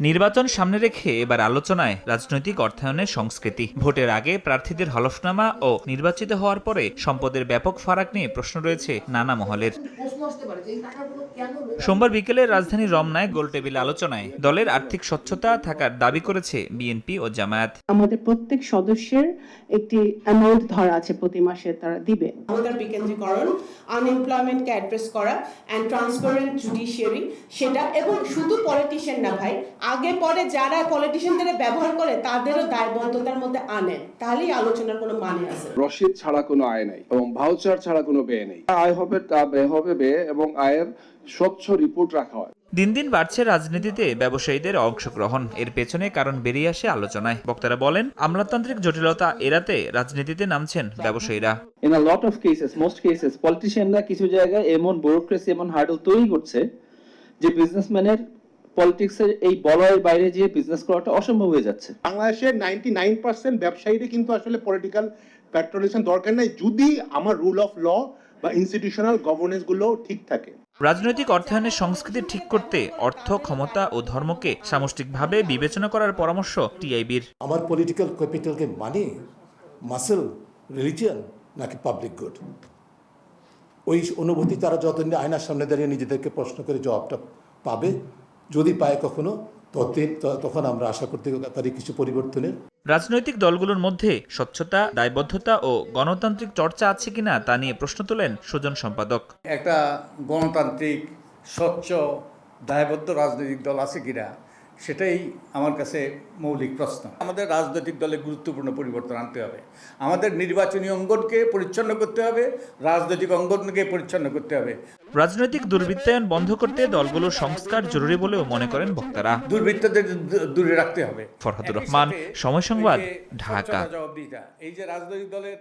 নির্বাচন সামনে রেখে এবার আলোচনায় রাজনৈতিক অর্থায়নের সংস্কৃতি। ভোটের আগে প্রার্থীদের হলফনামা ও নির্বাচিত হওয়ার পরে সম্পদের ব্যাপক ফারাক নিয়ে প্রশ্ন রয়েছে নানা মহলের। সোমবার বিকেলে রাজধানী রমনায় গোলটেবিল আলোচনায় দলের আর্থিক স্বচ্ছতা থাকার দাবি করেছে বিএনপি ও জামায়াত। আমাদের প্রত্যেক সদস্যের একটি অ্যামাউন্ট ধরা আছে প্রতি মাসে তারা দিবে। ক্ষমতার বিকেন্দ্রীকরণ আনএমপ্লয়মেন্টকে অ্যাড্রেস করা অ্যান্ড ট্রান্সপারেন্ট জুডিশিয়ারি সেটা এবং শুধু পলিটিশিয়ান না ভাই আগে পরে যারা পলিটিশিয়ানদের ব্যবহার করে তাদেরও দায়বদ্ধতার মধ্যে আনেন। তাহলেই আলোচনার কোনো মানে আছে। রসিদ ছাড়া কোনো আয় নাই এবং ভাউচার ছাড়া কোনো ব্যয় নেই। আয় হবে তা ব্যয় হবে ব্যয় এবং আয়ের স্বচ্ছ রিপোর্ট রাখা হয়। দিন দিন বাড়ছে রাজনীতিতে ব্যবসায়ীদের অংশগ্রহণ। এর পেছনে কারণ বেরিয়ে আসে আলোচনায়। বক্তারা বলেন আমলাতান্ত্রিক জটিলতা এড়াতে রাজনীতিতে নামছেন ব্যবসায়ীরা। In a lot of cases most cases পলিটিশিয়ানরা কিছু জায়গায় এমন ব্যুরোক্রেসি এমন হার্ডল তৈরি করছে যে বিজনেসম্যানের পলিটিক্সের এই বলয়ের বাইরে গিয়ে বিজনেস করাটা অসম্ভব হয়ে যাচ্ছে। বাংলাদেশের নাইনটি নাইন পার্সেন্ট ব্যবসায়ীদের কিন্তু আসলে পলিটিক্যাল প্যাট্রোলিজম দরকার নাই যদি আমার রুল অফ ল বা ইনস্টিটিউশনাল গভর্নেন্সগুলো ঠিক থাকে। রাজনৈতিক অর্থায়নের সংস্কৃতি ঠিক করতে অর্থ ক্ষমতা ও ধর্মকে সামষ্টিকভাবে বিবেচনা করার পরামর্শ টিআইবির আমার পলিটিক্যাল ক্যাপিটালকে মানে মাসেল রিলিজিয়ান নাকি পাবলিক গুড ওই অনুভূতি তারা যতদিন আয়নার সামনে দাঁড়িয়ে নিজেদেরকে প্রশ্ন করে জবাবটা পাবে যদি পায় কখনো ততদিন ত- তখন আমরা আশা করতে পারি কিছু পরিবর্তনের। রাজনৈতিক দলগুলোর মধ্যে স্বচ্ছতা দায়বদ্ধতা ও গণতান্ত্রিক চর্চা আছে কিনা তা নিয়ে প্রশ্ন তোলেন সুজন সম্পাদক। একটা গণতান্ত্রিক স্বচ্ছ দায়বদ্ধ রাজনৈতিক দল আছে কিনা সেটাই আমার কাছে মৌলিক প্রশ্ন। আমাদের রাজনৈতিক দলে গুরুত্বপূর্ণ পরিবর্তন আনতে হবে। আমাদের নির্বাচনী অঙ্গনকে পরিচ্ছন্ন করতে হবে রাজনৈতিক অঙ্গনকে পরিচ্ছন্ন করতে হবে। রাজনৈতিক দুর্বৃত্তায়ন বন্ধ করতে দলগুলোর সংস্কার জরুরি বলেও মনে করেন বক্তারা। দুর্বৃত্তদের দূরে রাখতে হবে। ফরহাদুর রহমান, সময় সংবাদ, ঢাকা। এই যে রাজনৈতিক দলের